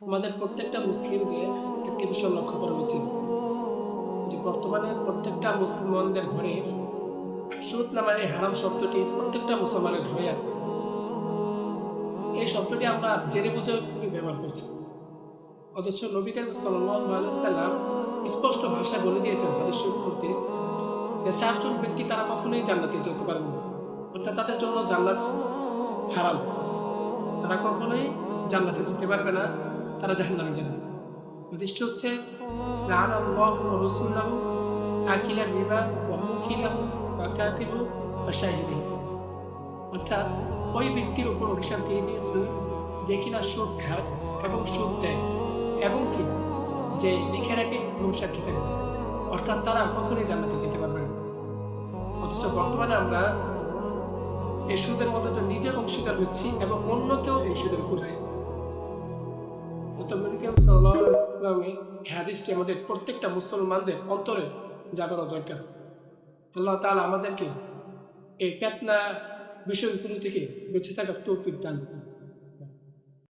আমাদের প্রত্যেকটা মুসলিমকে একটি বিষয় লক্ষ্য করা উচিত যে বর্তমানে প্রত্যেকটা মুসলমানদের ঘরে সুদ নামের এই হারাম শব্দটি প্রত্যেকটা মুসলমানের ঘরে আছে। এই শব্দটি আমরা জেনে বুঝে ব্যবহার করছি। অথচ নবী করিম সাল্লাম স্পষ্ট ভাষায় বলে দিয়েছেন হাদিস শরীফ মধ্যে যে চারজন ব্যক্তি তারা কখনোই জান্নাতে যেতে পারবে অর্থাৎ তাদের জন্য জান্নাত হারাম। তারা কখনোই জান্নাতে যেতে পারবে না। তারা জাহান্নামে যাবে। নির্দিষ্ট হচ্ছে লান আল্লাহ রসুল্লাহ আকিলা বিবা ওয়া মুকিলাহু ওয়া কাতিবু শাহিদি। অর্থাৎ ওই ব্যক্তির উপর অভিশাপ দিয়ে দিয়েছিল যে কিনা সুদ খায় এবং সুদ দেয়, এবং কি যে লিখে রাখে এবং সাক্ষী থাকে। অর্থাৎ তারা কখনোই জান্নাতে যেতে পারবে না। অথচ বর্তমানে আমরা এই সুদের মতো তো নিজে অংশীদার হচ্ছি এবং অন্যকেও এই সুদের করছি। ইসলামের হাদিসটি আমাদের প্রত্যেকটা মুসলমানদের অন্তরে জাগানো দরকার। আল্লাহ তাআলা আমাদেরকে এই ফেতনা বিষয়গুলো থেকে বেঁচে থাকার তৌফিক দান করুন।